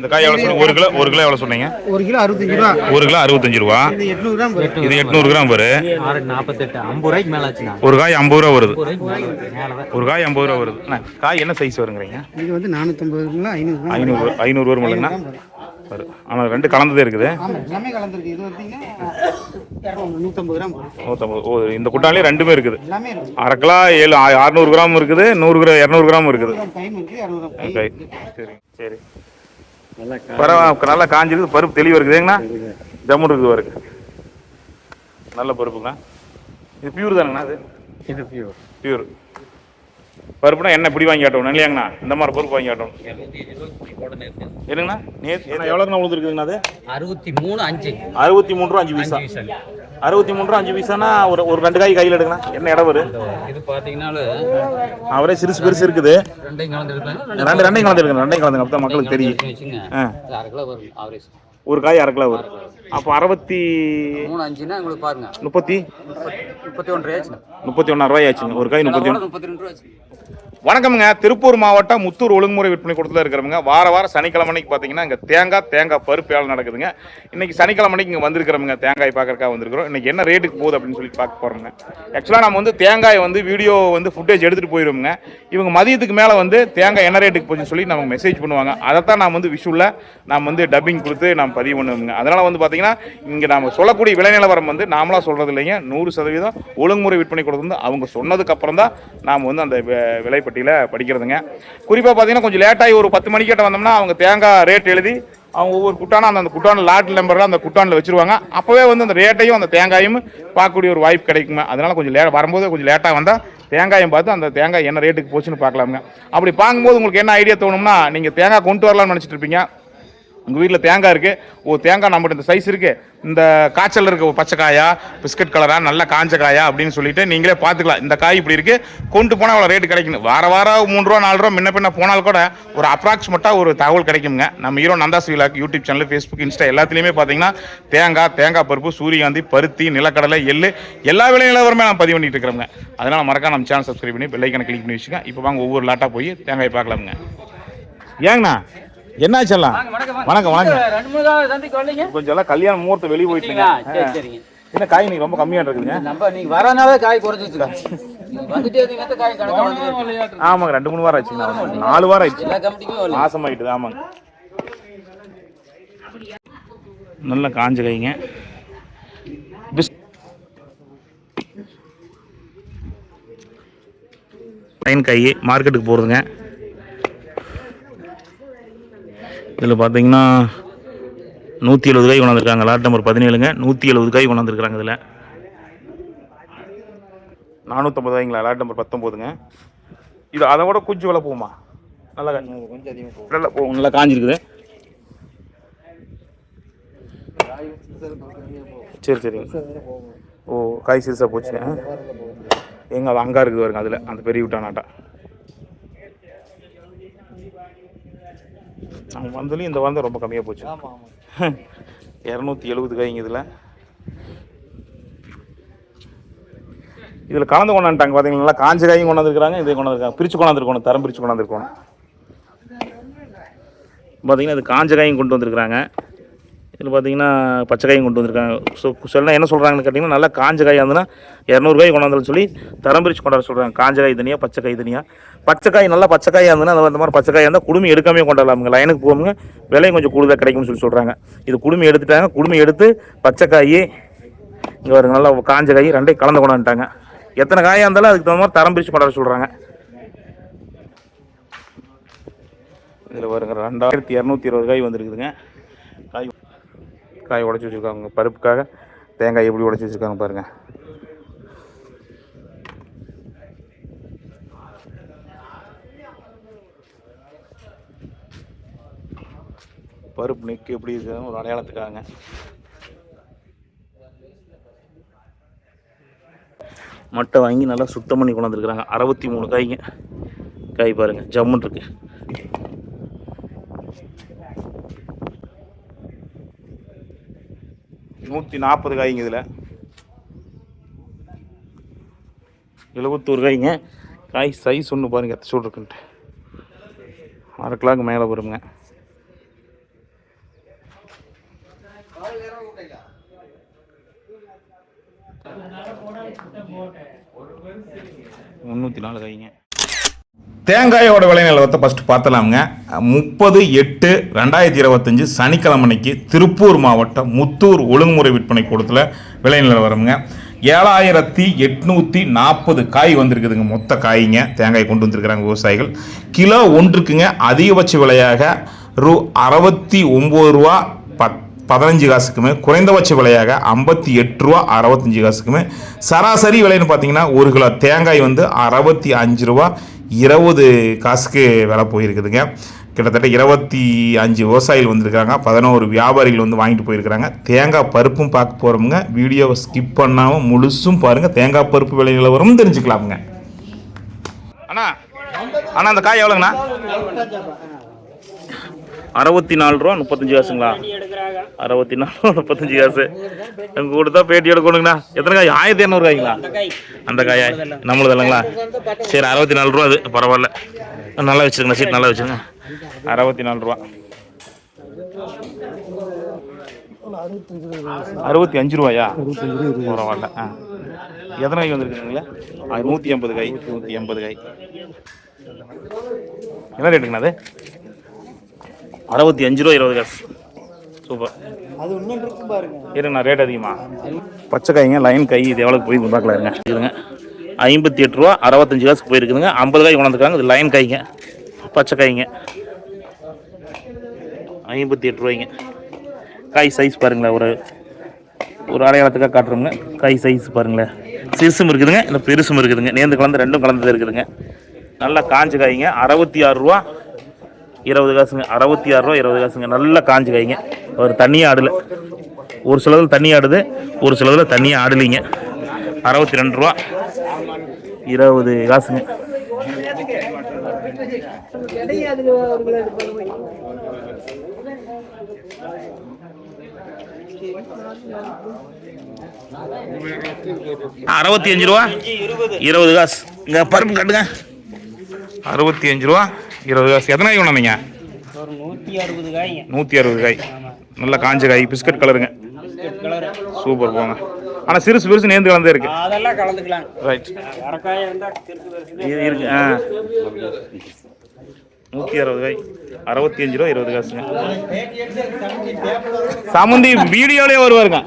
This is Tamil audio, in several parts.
இந்த காய் எவ்வளோ சொன்னீங்க? ஒரு கிலோ ஒரு கிலோ எவ்வளோ சொன்னீங்க? ஒரு கிலோ அறுபத்தஞ்சு ரூபா. ஒரு கிலோ அறுபத்தஞ்சு ரூபா. இது எட்நூறு கிராம் வரும். இது எட்நூறு கிராம் வரு ஆறு நாற்பத்தெட்டு ஐம்பது ரூபாய்க்கு மேலே ஆச்சுண்ணா. ஒரு காய் ஐம்பது ரூபா வருது. ஒரு காய் ஐம்பது ரூபா வருது. அண்ணா, காய் என்ன சைஸ் வருங்கிறீங்க? இது வந்து நானூற்றம்பது ஐநூறு கிராம் ஐநூறு ஐநூறு வரும் இல்லைங்கண்ணா. வரும். ஆனால் ரெண்டு கலந்ததே இருக்குது. ஆமாம் எல்லாமே கலந்துருக்கு. இது பார்த்தீங்கன்னா நூற்றம்பது கிராம் வரும். நூற்றம்பது ஓ இந்த குட்டாலே ரெண்டுமே இருக்குது. எல்லாமே இருக்கு அரை கிலோ ஏழு அறுநூறு கிராம் இருக்குது நூறு கிராம் இரநூறு கிராம் இருக்குது. சரி சரி. பரவாயில்ல நல்லா காஞ்சிருக்கு. பருப்பு தெளிவாக இருக்குதுங்கண்ணா ஜம்முன் இருக்குது பாருங்க நல்ல பருப்புங்க இது பியூர் தானுங்கண்ணா இது இது பியூர் பியூர் பருப்புனா என்ன இப்படி வாங்கி காட்டணும் இல்லையாங்கண்ணா? இந்த மாதிரி பருப்பு வாங்கி காட்டணும் என்னங்கண்ணா? நேற்று எவ்வளோங்கண்ணா உழுதுருக்குதுங்கண்ணா அது? அறுபத்தி மூணு அஞ்சு. அறுபத்தி மூணு ரூபா அஞ்சு பைசா. அறுபத்தி மூணு ரூபா அஞ்சு பைசானா ஒரு ஒரு ரெண்டு காய் கையில் எடுங்கண்ணா என்ன இடம் வரும் இது பார்த்தீங்கன்னாலும் அவரே சிறுசு பெருசு இருக்குது. ரெண்டையும் கலந்துருப்பாங்க ரெண்டு ரெண்டையும் கலந்துருக்குங்க ரெண்டையும் கலந்துங்க அப்போ தான் மக்களுக்கு தெரியும். ஒரு காய் அரை கிலோ வரும். அப்போ அறுபத்தி மூணு அஞ்சுன்னா உங்களுக்கு பாருங்க. முப்பத்தி? முப்பத்தி ஆச்சுண்ணா முப்பத்தி ஒன்றா ரூபாய் ஆச்சுங்க ஒரு காய் முப்பத்தி ஒன்று. முப்பத்தி ரெண்டு ரூபா ஆச்சு வணக்கம்ங்க. திருப்பூர் மாவட்டம் முத்தூர் ஒழுங்குமுறை விற்பனை கூடத்தில் இருக்கிறவங்க வார வாரம் சனிக்கிழமை அன்னைக்கு பார்த்தீங்கன்னா இங்கே தேங்காய் தேங்காய் பருப்பு வேலை நடக்குதுங்க. இன்றைக்கி சனிக்கிழமை அன்னைக்கு இங்கே வந்திருக்கிறவங்க தேங்காய் பார்க்கறக்காக வந்திருக்கிறோம். இன்றைக்கி என்ன ரேட்டுக்கு போகுது அப்படின்னு சொல்லி பார்க்க போகிறோங்க ஆக்சுவலாக நம்ம வந்து தேங்காய் வந்து வீடியோ வந்து ஃபுட்டேஜ் எடுத்துகிட்டு போயிடுவோங்க இவங்க மதியத்துக்கு மேலே வந்து தேங்காய் என்ன ரேட்டுக்கு போச்சுன்னு சொல்லி நமக்கு மெசேஜ் பண்ணுவாங்க. அதைத்தான் நாம் வந்து விஷுவில் நாம் வந்து டப்பிங் கொடுத்து நாம் பதிவு பண்ணுவோங்க அதனால் வந்து பார்த்தீங்கன்னா இங்கே நாம் சொல்லக்கூடிய விளைநிலவரம் வந்து நாமளாக சொல்கிறது இல்லைங்க. நூறு சதவீதம் ஒழுங்குமுறை விற்பனை கொடுத்து வந்து அவங்க சொன்னதுக்கப்புறம் தான் நாம் வந்து அந்த விலைப்பட்டியலை படிக்கிறதுங்க. குறிப்பாக பார்த்தீங்கன்னா கொஞ்சம் லேட்டாகி ஒரு பத்து மணிக்கிட்ட வந்தோம்னா அவங்க தேங்காய் ரேட் எழுதி அவங்க ஒவ்வொரு குட்டான அந்த அந்த குட்டான லாட் நம்பரில் அந்த குட்டானில் வச்சிருவாங்க. அப்போவே வந்து அந்த ரேட்டையும் அந்த தேங்காயும் பார்க்கக்கூடிய ஒரு வாய்ப்பு கிடைக்குமா அதனால் கொஞ்சம் லே வரும்போது கொஞ்சம் லேட்டாக வந்தால் தேங்காயும் பார்த்து அந்த தேங்காய் என்ன ரேட்டுக்கு போச்சுன்னு பார்க்கலாமுங்க. அப்படி பார்க்கும்போது உங்களுக்கு என்ன ஐடியா தோணும்னா நீங்கள் தேங்காய் கொண்டு வரலாம்னு நினச்சிட்டு இருப்பீங்க. உங்கள் வீட்டில் தேங்காய் இருக்குது ஓ தேங்காய் நம்மகிட்ட இந்த சைஸ் இருக்குது இந்த காய்ச்சல் இருக்க ஒரு பச்சை காயா பிஸ்கட் கலராக நல்ல காஞ்ச காயா அப்படின்னு சொல்லிட்டு நீங்களே பார்த்துக்கலாம். இந்த காய் இப்படி இருக்குது கொண்டு போனால் அவ்வளோ ரேட்டு கிடைக்கும் வார வாரம் மூணு ரூபா நாலு ரூபா முன்ன பின்ன போனால் கூட ஒரு அப்ராக்சிமேட்டாக ஒரு தகவல் கிடைக்குங்க நம்ம ஹீரோ நந்தாஸ் விழாக்கு யூடியூப் சேனல் ஃபேஸ்புக் இன்ஸ்டா எல்லாத்துலேயுமே பார்த்தீங்கன்னா தேங்காய் தேங்காய் பருப்பு சூரியகாந்தி பருத்தி நிலக்கடலை எள்ளு எல்லா விலை நிலவரமே நான் பதிவு பண்ணிட்டு இருக்கிறோங்க அதனால் மறக்காம நம்ம சேனல் சப்ஸ்கிரைப் பண்ணி பெல்லைக்கனை கிளிக் பண்ணி வச்சுக்கோங்க. இப்போ வாங்க ஒவ்வொரு லாட்டாக போய் தேங்காய் பார்க்கலாமுங்க. ஏங்கண்ணா? என்னாச்செல்லாம் வணக்கம் வணக்கம் வரலைங்க? கொஞ்சம் எல்லாம் கல்யாண முகூர்த்தம் வெளியே போயிட்டுங்க. சரி சரிங்க. என்ன காய் நீங்க ரொம்ப கம்மியா இருக்குதுங்க? நம்ம நீங்க வரனால காய் காய் வந்து ஆமாங்க ரெண்டு மூணு வாரம் ஆச்சுங்க நாலு வாரம் ஆயிடுச்சு. மாசம் ஆயிட்டுது ஆமாங்க. நல்ல காஞ்ச கைங்க பிஸ் லைன் கை மார்க்கெட்டுக்கு போகிறதுங்க இதில் பார்த்தீங்கன்னா நூற்றி எழுபது காய் கொண்டாந்துருக்காங்க. Lot number பதினேழுங்க. நூற்றி எழுபது காய் கொண்டாந்துருக்காங்க இதில். நானூற்றம்பது காய்ங்களா? Lot number பத்தொம்போதுங்க. இது அதை விட கொஞ்சம் விலை போகுமா? நல்லா கொஞ்சம் அதிகமாக போகும் நல்லா போகும்? நல்லா காஞ்சிருக்குது. சரி சரிங்க ஓ காய் சிறுசாக போச்சுங்க. எங்க அது அங்கா இருக்குது பாருங்க அதில். அந்த பெரிய விட்டானாட்டா. அவங்க வந்ததுலையும் இந்த வாரம் ரொம்ப கம்மியாக போச்சு. இரநூத்தி எழுபது காய்ங்க இதில். இதில் கலந்து கொண்டாந்துட்டாங்க பார்த்தீங்களா நல்லா காஞ்ச காயும் கொண்டாந்துருக்காங்க இதை கொண்டாந்துருக்காங்க. பிரித்து கொண்டாந்துருக்கணும் தரம் பிரித்து கொண்டாந்துருக்கணும். பார்த்தீங்கன்னா இது காஞ்ச காயும் கொண்டு வந்திருக்கிறாங்க. இதில் பார்த்தீங்கன்னா பச்சை காயும் கொண்டு வந்திருக்காங்க. ஸோ சொல்ல என்ன சொல்கிறாங்கன்னு கேட்டிங்கன்னா நல்லா காஞ்ச காய் இருந்ததுன்னா இரநூறுகாய் கொண்டாந்துன்னு சொல்லி தரம் பிரித்து கொண்டாட சொல்கிறாங்க காஞ்ச காய் தனியாக பச்சை காய் தனியாக பச்சை காய் நல்லா பச்சை இருந்ததுன்னா அந்த அந்த மாதிரி பச்சை இருந்தால் குடுமி எடுக்காமே கொண்டாடலாமுங்க லைனுக்கு போகுங்க விலையும் கொஞ்சம் கூடுதலாக கிடைக்கும்னு சொல்லி சொல்கிறாங்க இது குடுமி எடுத்துட்டாங்க. குடுமி எடுத்து பச்சை காய் இங்கே வருங்க நல்லா காஞ்ச காய் ரெண்டையும் கலந்து கொண்டாந்துட்டாங்க. எத்தனை காயாக இருந்தாலும் அதுக்கு தகுந்த மாதிரி தரம் பிரித்து கொண்டாட சொல்கிறாங்க இதில் வருங்க ரெண்டாயிரத்தி இரநூத்தி இருபது காய் வந்துருக்குதுங்க. காய் உடச்சி வச்சுருக்காங்க. பருப்புக்காக தேங்காய் எப்படி உடச்சி வச்சுருக்காங்க பாருங்கள் பருப்பு நெக்கு எப்படி இருக்குதுன்னு ஒரு அடையாளத்துக்காங்க மட்டை வாங்கி நல்லா சுத்தம் பண்ணி கொண்டாந்துருக்குறாங்க அறுபத்தி மூணு காய்ங்க. காய் பாருங்கள் ஜம்முன் இருக்குது நூற்றி நாற்பது காய்ங்க இதில். எழுபத்தோரு காய்ங்க. காய் சைஸ் ஒன்று பாருங்கள் எத்தனை சூடு இருக்குன்ட்டு. அரை கிலோக்கு மேலே வருங்க. முந்நூற்றி நாலு காய்ங்க. தேங்காயோட விலை நிலவரத்தை ஃபஸ்ட்டு பார்த்தலாமுங்க. முப்பது எட்டு ரெண்டாயிரத்தி இருபத்தஞ்சு சனிக்கிழமை அன்னைக்கு திருப்பூர் மாவட்டம் முத்தூர் ஒழுங்குமுறை விற்பனை கூடத்தில் விலை நிலவரமுங்க ஏழாயிரத்தி எட்நூற்றி நாற்பது காய் வந்திருக்குதுங்க மொத்த காய்ங்க. தேங்காய் கொண்டு வந்திருக்கிறாங்க விவசாயிகள். கிலோ ஒன்றுக்குங்க அதிகபட்ச விலையாக ரூ அறுபத்தி ஒம்பது ரூபா பத் பதினஞ்சு காசுக்குமே குறைந்தபட்ச விலையாக ஐம்பத்தி எட்டு ரூபா அறுபத்தஞ்சி காசுக்குமே. சராசரி விலைன்னு பார்த்தீங்கன்னா ஒரு கிலோ தேங்காய் வந்து அறுபத்தி அஞ்சு ரூபா இருபது காசுக்கு விலை போயிருக்குதுங்க. கிட்டத்தட்ட இருபத்தி அஞ்சு விவசாயிகள் வந்திருக்காங்க பதினோரு வியாபாரிகள் வந்து வாங்கிட்டு போயிருக்கிறாங்க. தேங்காய் பருப்பும் பார்க்க போகிறோமுங்க வீடியோவை ஸ்கிப் பண்ணாமல் முழுசும் பாருங்கள் தேங்காய் பருப்பு விலை நிலவரம் தெரிஞ்சுக்கலாமுங்க. அண்ணா அண்ணா அந்த காய் எவ்வளோங்கண்ணா? அறுபத்தி நாலு ரூபா முப்பத்தஞ்சு காசுங்களா? அறுபத்தி நாலு ரூபா முப்பத்தஞ்சு காசு. எங்கள் கூட தான் பேட்டி எடுக்கணுங்கண்ணா. எத்தனை காய் ஆயிரத்தி இரநூறு காய்ங்களா? அந்த காயா? நம்மளது இல்லைங்களா? சரி அறுபத்தி நாலு ரூபா அது. பரவாயில்ல. நல்லா வச்சுருங்க சீட் நல்லா வச்சுருங்க. அறுபத்தி நாலு ரூபா. அறுபத்தி அஞ்சு ரூபாயா? பரவாயில்ல. ஆ. எத்தனை காய் வந்துருக்குங்களா நூற்றி ஐம்பது காய் நூற்றி எண்பது காய். என்ன ரேட்டுங்கண்ணா அது? அறுபத்தி அஞ்சு ரூபா இருபது காசு. சூப்பர். அது இன்னும் இருக்கு பாருங்க இருங்கண்ணா ரேட் அதிகமா? பச்சை காய்ங்க லைன் கை இது எவ்வளோக்கு போய் பார்க்கலாம் இருங்க. இருங்க. ஐம்பத்தி எட்டு ரூபா அறுபத்தஞ்சு காசுக்கு போயிருக்குதுங்க. ஐம்பது காய் கொண்டாந்துருக்காங்க. இது லைன் காய்ங்க. பச்சை காய்ங்க. ஐம்பத்தி எட்டு ரூபாய்ங்க. காய் சைஸ் பாருங்களேன் ஒரு ஒரு அடையாளத்துக்காக காட்டுறோங்க காய் சைஸ் பாருங்களேன். சிறுசும் இருக்குதுங்க இந்த பெருசும் இருக்குதுங்க. நேர்ந்து கலந்து ரெண்டும் கலந்தது இருக்குதுங்க. நல்லா காஞ்ச காய்ங்க. அறுபத்தி ஆறு ரூபா இருபது காசுங்க அறுபத்தி ஆறு ரூபா இருபது காசுங்க நல்லா காஞ்சு கைங்க ஒரு தண்ணியாக ஆடல. ஒரு சிலதில் தண்ணி ஆடுது ஒரு சிலதில் தண்ணியாக ஆடலிங்க. அறுபத்தி ரெண்டு ரூபா இருபது காசுங்க. அறுபத்தி அஞ்சு ரூபா இருபது காசு. இங்கே பருப்பு கட்டுங்க அறுபத்தி அஞ்சு ரூபா இருபது காசு எத்தனை காய் கொண்டாந்தீங்க? நூற்றி அறுபது காய். நல்ல காஞ்ச காய் பிஸ்கட் கலருங்க. கலர். சூப்பர் போங்க. ஆனால் சிறுசு பெருசு நேர்ந்து கலந்தே இருக்கு. அதெல்லாம் கலந்துக்கலாம். ரைட் இருக்கு. ஆ. நூற்றி அறுபது காய். அறுபத்தி அஞ்சு ரூபா இருபது காசுங்க. சமுந்தி வீடியோலயே வருவாருங்க.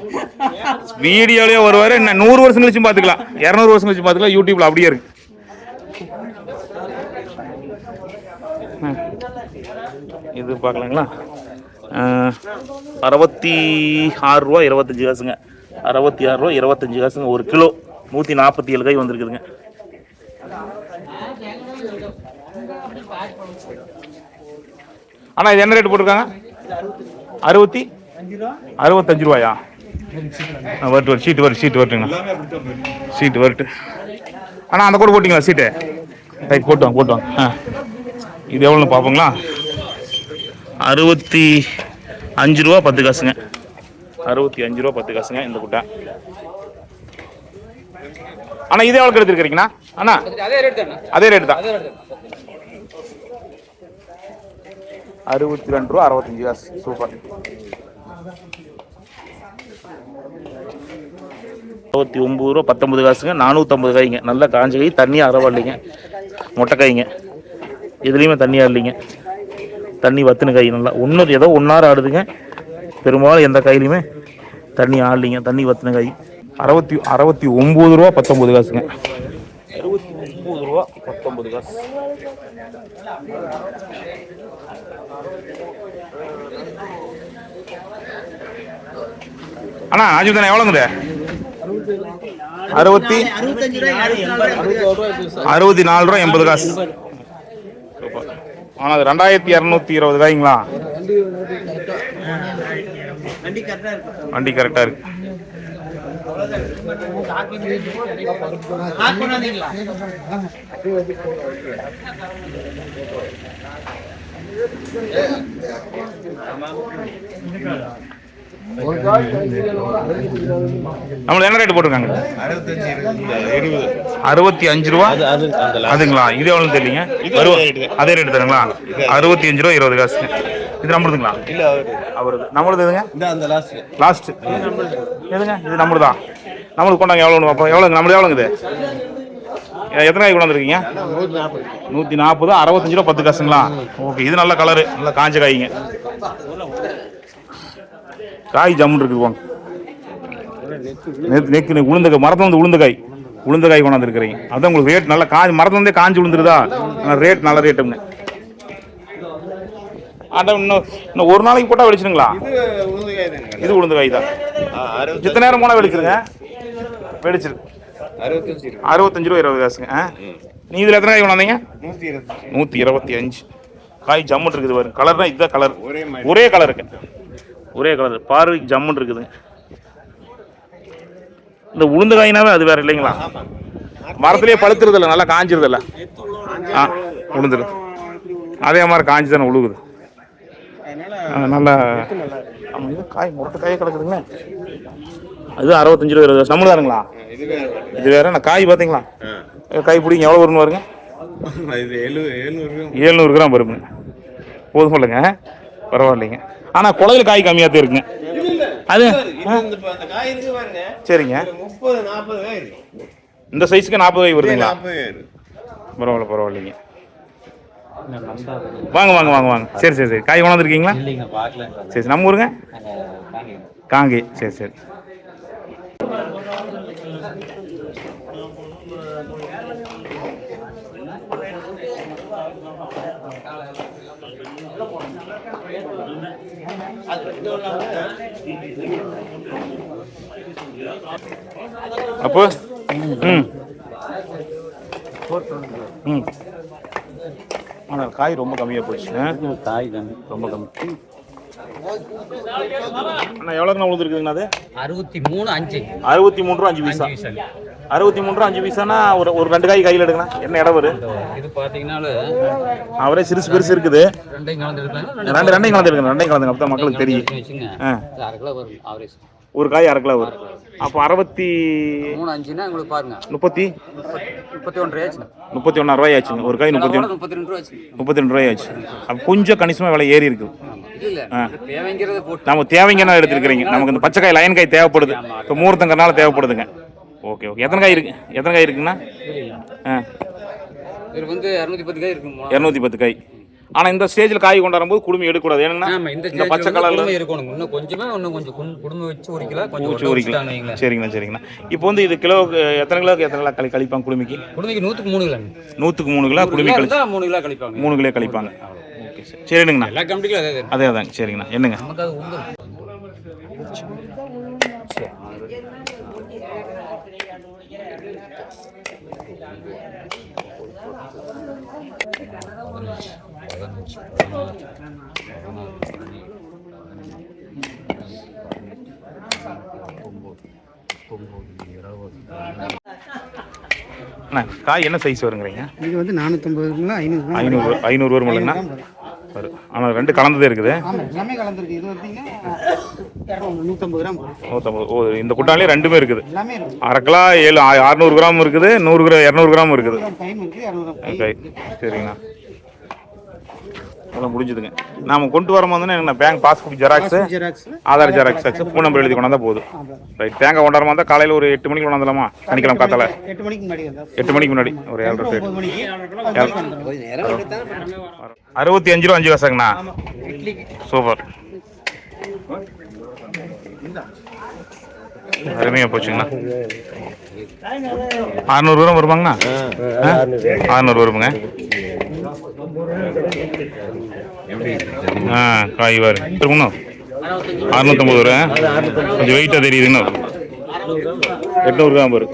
வீடியோலயே வருவாரு. என்ன நூறு வருஷம் கழிச்சும் பார்த்துக்கலாம். இரநூறு வருஷம் கழிச்சு பார்த்துக்கலாம். யூடியூப்ல அப்படியே இருக்கு. இது பார்க்கலாங்களா? அறுபத்தி ஆறு ரூபா இருபத்தஞ்சி காசுங்க. அறுபத்தி ஆறு ரூபா இருபத்தஞ்சி காசுங்க. ஒரு கிலோ நூற்றி நாற்பத்தி ஏழு காய் வந்திருக்குதுங்க. அண்ணா இது என்ன ரேட் போட்டிருக்காங்க? அறுபத்தி? அறுபத்தஞ்சு ரூபாயா? வருட்டு வரட்டு. வரும் சீட்டு வரும் சீட்டு வருட்டுங்க. சீட்டு வரட்டு. அண்ணா அந்த கூட போட்டிங்களா சீட்டு? ரைட் போட்டு வாங்க போட்டு வாங்க. ஆ. இது எவ்வளோன்னு பார்ப்போங்களா? அறுபத்தி அஞ்சு ரூபா பத்து காசுங்க. அறுபத்தி அஞ்சு ரூபா பத்து காசுங்க இந்த குட்டை. அண்ணா இதே எவ்வளோ எடுத்துருக்கிறீங்கண்ணா? அண்ணா அதே ரேட் அதே தான். அதே ரேட் தான் அறுபத்தி ரெண்டு ரூபா அறுபத்தஞ்சு காசு. சூப்பர். அறுபத்தி ஒம்பது ரூபா பத்தொம்பது காசுங்க. நானூற்றம்பது காய்ங்க. நல்லா காஞ்ச காய் தண்ணியாக அறவா இல்லைங்க காய்ங்க. எதுலேயுமே தண்ணியாக இல்லைங்க. தண்ணி வத்துன காய் நல்லா. ஒன்று ஏதோ ஒன்றாறு ஆடுதுங்க. பெரும்பாலும் எந்த காயிலையுமே தண்ணி ஆடலிங்க. தண்ணி வத்துன காய் அறுபத்தி அறுபத்தி ஒம்பது ரூபா பத்தொம்பது காசுங்க. அறுபத்தி ஒம்பது ரூபா பத்தொம்பது காசு அண்ணா ஆஜிப் தானே எவ்வளோங்குது அறுபத்தி அறுபத்தி நாலு ரூபா எண்பது காசு. ஆனால் அது ரெண்டாயிரத்தி இரநூத்தி இருபது காய்ங்களா வண்டி கரெக்டாக இருக்கு. பண்ணாதீங்களா நம்மளுக்கு என்ன ரேட் போட்டிருக்காங்க? அறுபத்தி அஞ்சு ரூபா அதுங்களா? இது எவ்வளோ தெரியலீங்க? அதே ரேட் தானுங்களா? அறுபத்தி அஞ்சு ரூபா இருபது காசுங்க இது நம்மளுதுங்களா? இல்ல அவரு அவருது. நம்மளுது எதுங்க? லாஸ்ட் எதுங்க? இது நம்மளுதா? நம்மளுக்கு கொண்டாங்க எவ்வளோ அப்போ எவ்வளோங்க நம்மளுது எவ்வளோங்க இது? எத்தனை காய் கொண்டாந்துருக்கீங்க? நூற்றி நாற்பது. அறுபத்தஞ்சு ரூபா பத்து காசுங்களா? ஓகே இது நல்ல கலரு நல்ல காஞ்ச காய்ங்க. காய் ஜம்முன்னு இருக்குது வாங்க. நெக்கு நெக்கு நெக்கு உளுந்த காய் மரத்துல வந்து உளுந்த காய். உளுந்த காய் கொண்டாந்து இருக்கிறீங்க அதான் உங்களுக்கு ரேட் நல்லா காஞ்சி மரத்துல இருந்தே காஞ்சி விழுந்துருதா? ரேட் நல்ல ரேட்டுங்க அதான் இன்னும் இன்னும் ஒரு நாளைக்கு போட்டால் வெடிச்சிருங்களா இது உளுந்தகாய் தாங்க இது உளுந்த காய் தான். எத்தனை நேரம் போனால் வெடிச்சிருங்க? வெடிச்சிரு. அறுபத்தஞ்சு ரூபா இருபது காசுங்க ஆ? நீ இதில் எத்தனை காய் கொண்டாந்தீங்க? நூற்றி இருபத்தி அஞ்சு. காய் ஜம்முன்னு இருக்குது பாருங்க கலர்னா இதுதான் கலர் ஒரே கலர் இருக்கு. ஒரே கலர். பார்வைக்கு ஜம்முன்னு இருக்குது. இந்த உளுந்து காயினாவே அது வேற இல்லைங்களா? மரத்திலேயே பழுத்துறது இல்லை நல்லா காஞ்சிருது இல்லை ஆ உளுந்துரு அதே மாதிரி காஞ்சி தானே உழுகுது நல்லா. ஆமாம் இது காய் முரட்டு காயே கிடக்குதுங்க அது அறுபத்தஞ்சு ரூபா இருபது நம்மளும் தானுங்களா? இது வேற நான் காய் பார்த்தீங்களா காய் பிடிங்க எவ்வளோ வரும்னு வருங்க இது எழு எழுநூறு கிராம். வருங்க போதும் இல்லைங்க. பரவாயில்லைங்க. ஆனால் குலையில் காய் கம்மியாக தான் இருக்குங்க. அது? இது இந்த இப்ப அந்த காய் இருக்கு பாருங்க சரிங்க. இது முப்பது நாற்பது காய் இருக்கு இந்த சைஸ்க்கு நாற்பது காய் வருதுங்களா? பரவாயில்ல பரவாயில்லைங்க. வாங்க வாங்க வாங்க வாங்க. சரி சரி சரி. காய் கொண்டாந்துருக்கீங்களா இல்லைங்க பார்க்கல சரி சரி. நம்ம ஊருங்க? காங்கி சரி சரி. அப்போ ம் ம் ஆனால் காய் ரொம்ப கம்மியாக ஆ? காய் தானே ரொம்ப கம்மி அண்ணா எவ்வளோக்குண்ணா உழுதுருக்குதுங்கண்ணா அது அறுபத்தி மூணு அஞ்சு அறுபத்தி மூணு ரூபா அஞ்சு பைசா அறுபத்தி மூணு ரூபா அஞ்சு பைசானா ஒரு ஒரு ரெண்டு காய் கையில் எடுக்கணும் என்ன இடம் வரும் இது பார்த்தீங்கன்னால அவரே சிறுசு பெருசு இருக்குது. ரெண்டையும் கலந்துருக்காங்க ரெண்டு ரெண்டையும் கலந்துருக்கணும் ரெண்டையும் கலந்துங்க அப்போ மக்களுக்கு தெரியும். ஒரு காய் அரை கிலோ வரும். அப்போ அறுபத்தி மூணு அஞ்சுன்னா உங்களுக்கு பாருங்க. முப்பத்தி? முப்பத்தி ஒன்று ஆச்சு முப்பத்தி ஒன்றா ரூபாய் ஆச்சுங்க ஒரு காய் முப்பத்தி ஒன்று முப்பத்தி ரெண்டு ரூபா ஆச்சு முப்பத்தி ரெண்டு ரூபாய் ஆச்சு அப்போ கொஞ்சம் கணிசமாக விலை ஏறி தேவைங்கிறத போட்டு. நம்ம தேவைங்கன்னா எடுத்துருக்கிறீங்க. நமக்கு இந்த பச்சை காய் லைன் காய் தேவைப்படுது. இப்போ முகூர்த்தங்கிறனால தேவைப்படுதுங்க. Okay okay. எத்தனை காய் இருக்கு? எத்தனை காய் இருக்குங்கண்ணா ஆ. வந்து இரநூத்தி பத்து காய் இருக்குமா இரநூத்தி பத்து காய். ஆனால் இந்த ஸ்டேஜில் காய் கொண்டாடும் போது குடுமி எடுக்கக்கூடாது. ஏன்னா இந்த பச்சை கலர்ல குடும்பம் இருக்கணும். இன்னும் கொஞ்சமே இன்னும் கொஞ்சம் குடும்பம் குடும்பம் வச்சு ஒரு கிலோ கொஞ்சம் உரிக்கலாம் வச்சுட்டான்னு வைங்களேன். சரிங்கண்ணா சரிங்கண்ணா. இப்போ வந்து இது கிலோவுக்கு எத்தனை கிலோக்கு எத்தனை கிலோ களி கழிப்பாங்க குடுமிக்கு? குடுமைக்கு நூற்றுக்கு மூணு கிலோ நூற்றுக்கு மூணு கிலோ குடுமி கிலோ கழி இருந்தா மூணு கிலோ கழிப்பாங்க மூணு கிலோ கழிப்பாங்க ஓகே சார். சரிங்கண்ணா எல்லா கம்பெனிக்கும். அதே அதாங்க சரிங்கண்ணா. என்னங்க? காய் என்ன சைஸ் வருங்கிறீங்க? இது வந்து நானூற்றம்பதுங்களா ஐநூறு ஐநூறு ஐநூறு வரும் இல்லைங்கண்ணா வரும். ஆனால் ரெண்டு கலந்ததே இருக்குது. எல்லாமே கலந்துருக்கு. இது பார்த்தீங்கன்னா நூற்றம்பது கிராம். நூற்றம்பது ஓ இந்த குட்டாலே ரெண்டுமே இருக்குது. அரை கிலோ ஏழு அறுநூறு கிராம் இருக்குது நூறு கிராம் இரநூறு கிராம் இருக்குது. சரிங்கண்ணா. அதெல்லாம் முடிஞ்சுதுங்க. நாம கொண்டு வரும் போது என்ன bank passbook xerox xerox Aadhaar xerox phone number எழுதி கொண்டாந்தா போதும். ரைட் தேங்காய் கொண்டாடுற மாதிரி காலையில் ஒரு எட்டு மணிக்கு கொண்டாந்துலாமா சனிக்கிழமை காத்தால. எட்டு மணிக்கு முன்னாடி எட்டு மணிக்கு முன்னாடி ஒரு ஏழரை அறுபத்தி அஞ்சு ரூபா அஞ்சு காசாங்கண்ணா. சூப்பர். அருமையாக போச்சுங்கண்ணா. அறுநூறு ரூபா வருவாங்கண்ணா அறுநூறு வருவாங்க ஆ காய் வாரு திரும்பணும் அறுநூத்தம்பது ரூபா. கொஞ்சம் வெயிட்டாக தெரியுதுண்ணா எட்நூறு கிராம் வரும்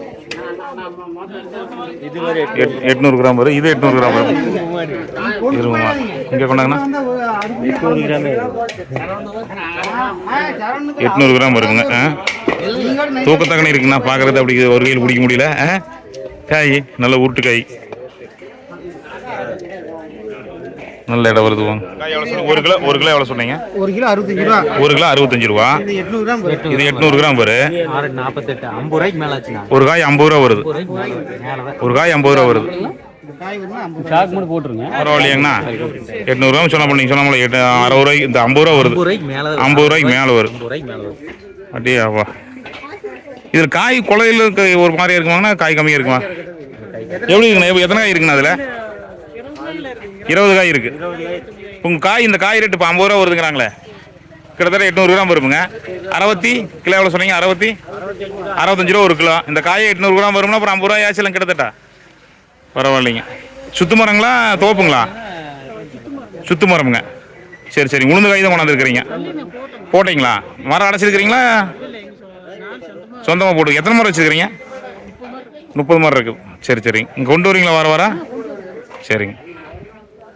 எட்- எட்நூறு கிராம் வரும் இது எட்நூறு கிராம் வரும் இருமா இங்கே கொண்டாங்கண்ணா. எட்நூறு கிராம் வருங்க ஆ. தூக்கத்தக்கனே இருக்குண்ணா. பார்க்கறது அப்படி ஒரு கையில் பிடிக்க முடியல ஆ. காய் நல்ல உருட்டு காய். நல்ல இடம் வருது ஒரு கிலோ ஒரு கிலோ எவ்வளோ சொன்னீங்க? ஒரு கிலோ அறுபத்தஞ்சு ரூபா. ஒரு கிலோ அறுபத்தஞ்சு ரூபா? இது எட்நூறு கிராம் வரும். இது எட்நூறு கிராம் வரும் நாற்பத்தெட்டு ஐம்பது ரூபாய்க்கு மேல ஆச்சுண்ணா. ஒரு காய் ஐம்பது ரூபா வருது. ஒரு காய் ஐம்பது ரூபா வருது. காய் வேணும்னா ஐம்பது ரூபா. பரவாயில்லையாங்கண்ணா. சொன்ன பண்ணி சொன்ன அறுபது ரூபாய்க்கு இந்த ஐம்பது ரூபா வருது. ஐம்பது ரூபாய்க்கு மேலே வரும் அப்படியாவா இதில் காய் குலையில இருக்க ஒரு மாதிரியா இருக்குமாங்கண்ணா? காய் கம்மியாக இருக்குமா? எப்படி இருக்குண்ணா? எப்படி- எத்தனை காய் இருக்குண்ணா அதில்? இருபது காய் இருக்கு. உங்கள் காய் இந்த காய் ரேட்டு இப்போ ஐம்பது ரூபா வருதுங்கிறாங்களே. கிட்டத்தட்ட எட்நூறு கிராம் வருமுங்க. அறுபத்தி கிலோ எவ்வளோ சொன்னீங்க? அறுபத்தி? அறுபத்தஞ்சு ரூபா ஒரு கிலோ. இந்த காய் எட்நூறு கிராம் வரும்னா அப்புறம் ஐம்பது ரூபா ஆச்சுலாம் கிட்டத்தட்ட. பரவாயில்லைங்க. சுத்து மரங்களா தோப்புங்களா? சுத்து மரமுங்க. சரி சரி. உளுந்து காய் தான் கொண்டாந்துருக்கிறீங்க. போட்டிங்களா? மரம் அடைச்சிருக்கிறீங்களா? சொந்தமாக போட்டு எத்தனை மரம் வச்சுருக்கிறீங்க? முப்பது மரம் இருக்குது சரி சரிங்க கொண்டு வரீங்களா? வர வர? சரிங்க.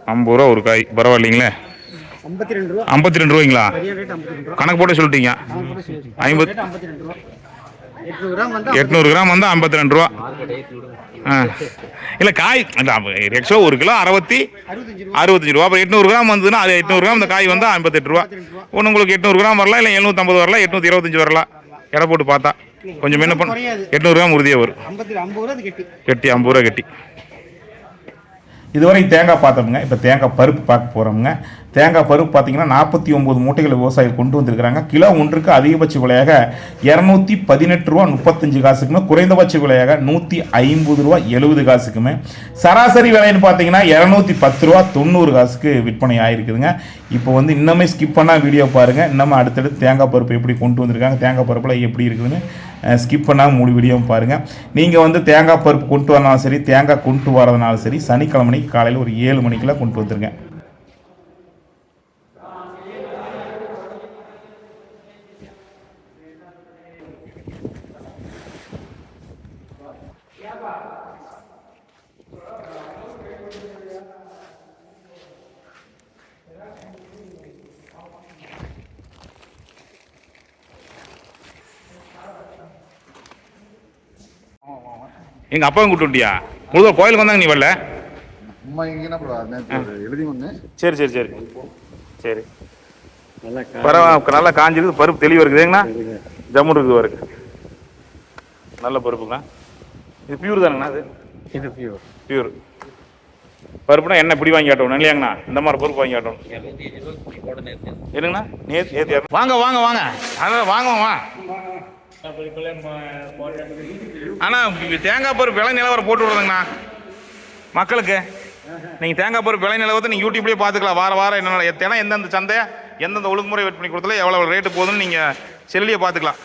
ஐம்பது ரூபா ஒரு காய். பரவாயில்லைங்களே. ஐம்பத்தி ரெண்டு ரூபா. ஐம்பத்தி ரெண்டு ரூபாய்ங்களா? கணக்கு போட்டு சொல்லிட்டீங்க. ஐம்பது எட்நூறு கிராம் வந்து எட்நூறு கிராம் வந்து ஐம்பத்தி ரெண்டு ரூபா. ஆ. இல்லை காய் எக்ஸ்ட்ரா ஒரு கிலோ அறுபத்தி அறுபத்தஞ்சு ரூபா. அறுபத்தஞ்சு ரூபா. அப்போ எட்நூறு கிராம் வந்ததுன்னா அது எட்நூறு கிராம் இந்த காய் வந்து ஐம்பத்தெட்டு ரூபா. ஒன்று உங்களுக்கு எட்நூறு கிராம் வரலாம் இல்லை எழுநூற்றம்பது வரலாம் எட்நூற்றி இருபத்தஞ்சு வரலாம். எடை போட்டு பார்த்தா. கொஞ்சம் என்ன பண்ண. எட்நூறு கிராம் உறுதியாக வரும். கெட்டி ஐம்பது ரூபா கெட்டி. இதுவரை தேங்காய் பார்த்தோமுங்க இப்போ தேங்காய் பருப்பு பார்க்க போகிறோமுங்க தேங்காய் பருப்பு பார்த்தீங்கன்னா நாற்பத்தி ஒம்பது மூட்டைகளை விவசாயிகள் கொண்டு வந்திருக்கிறாங்க. கிலோ ஒன்றுக்கு அதிகபட்ச விலையாக இரநூத்தி பதினெட்டு ரூபா முப்பத்தஞ்சு காசுக்குமே குறைந்தபட்ச விலையாக நூற்றி ஐம்பது ரூபா எழுபது காசுக்குமே. சராசரி விலைன்னு பார்த்தீங்கன்னா இரநூத்தி பத்து ரூபா தொண்ணூறு காசுக்கு விற்பனை ஆகிருக்குதுங்க இப்போ வந்து இன்னமே ஸ்கிப் பண்ணால் வீடியோ பாருங்கள் இன்னமும் அடுத்தடுத்து தேங்காய் பருப்பு எப்படி கொண்டு வந்திருக்காங்க தேங்காய் பருப்பில் எப்படி இருக்குதுன்னு ஸ்கிப் பண்ணால் முழு வீடியோவும் பாருங்கள் நீங்கள் வந்து தேங்காய் பருப்பு கொண்டு வரனாலும் சரி தேங்காய் கொண்டு வரதுனாலும் சரி சனிக்கிழமை காலையில் ஒரு ஏழு மணிக்கெல்லாம் கொண்டு வந்துருங்க. எங்கள் அப்பாவும் வந்துட்டியா? முழுதாக கோயிலுக்கு வந்தாங்க நீ வரல? அம்மா நேற்று எழுதி சரி சரி சரி. சரி. பரவாயில்ல நல்லா காஞ்சிருக்கு பருப்பு தெளிவாக இருக்குதுங்கண்ணா ஜம்முன் இருக்குது பாருங்க. நல்ல பருப்புங்க இது பியூர் தானுங்கண்ணா அது? இது பியூர் பியூர் பருப்புனா என்ன இப்படி வாங்கி காட்டணும் இல்லையாங்கண்ணா? இந்த மாதிரி பருப்பு வாங்கி காட்டணும். என்னங்கண்ணா? நேத்து நேத்து வாங்க வாங்க வாங்க. அதான் வாங்க வா அண்ணா தேங்காய் பருப்பு விலை நிலவரம் போட்டு விடுறதுங்கண்ணா. மக்களுக்கு. நீங்கள் தேங்காய் பருப்பு விலை நிலவரத்தை நீங்கள் யூடியூப்லேயே பார்த்துக்கலாம். வார வாரம் என்ன எத்தனை எந்தெந்த சந்தை எந்தெந்த ஒழுங்குமுறை விற்பனை கொடுத்தல எவ்வளோ ரேட்டு போகுதுன்னு நீங்கள் செல்லியே பார்த்துக்கலாம்.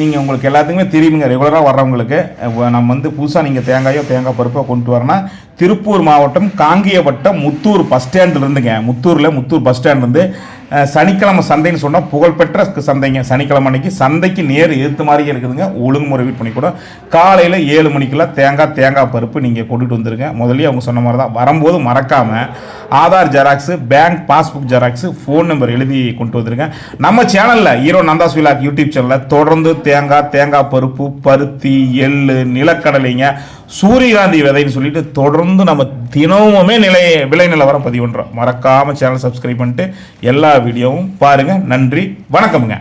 நீங்கள் உங்களுக்கு எல்லாத்துக்குமே தெரியுங்க ரெகுலராக வர்றவங்களுக்கு. நம்ம வந்து புதுசாக நீங்கள் தேங்காயோ தேங்காய் பருப்போ கொண்டு வரனா திருப்பூர் மாவட்டம் காங்கியவட்டம் முத்தூர் பஸ் ஸ்டாண்டில் இருந்துங்க. முத்தூரில் முத்தூர் பஸ் ஸ்டாண்ட் இருந்து சனிக்கிழமை சந்தைன்னு சொன்னால் புகழ்பெற்ற சந்தைங்க. சனிக்கிழமை அன்னைக்கு சந்தைக்கு நேர் எதிர்த்து மாதிரியே இருக்குதுங்க. ஒழுங்குமுறை விற்பனை கூட காலையில் ஏழு மணிக்கெல்லாம் தேங்காய் தேங்காய் பருப்பு நீங்கள் கொண்டுட்டு வந்துருங்க. முதல்ல அவங்க சொன்ன மாதிரி தான் வரும்போது மறக்காமல் Aadhaar xerox bank passbook xerox phone number எழுதி கொண்டு வந்துருங்க. நம்ம சேனலில் ஹீரோ நந்தாஸ் விலாக் யூடியூப் சேனலில் தொடர்ந்து தேங்காய் தேங்காய் பருப்பு பருத்தி எள் நிலக்கடலைங்க சூரியகாந்தி விதைன்னு சொல்லிட்டு தொடர்ந்து நம்ம தினமுமே நிலை விலை நிலவரம் பதிவு பண்ணுறோம் மறக்காமல் சேனல் சப்ஸ்கிரைப் பண்ணிட்டு எல்லா வீடியோவும் பாருங்கள் நன்றி. வணக்கமுங்க.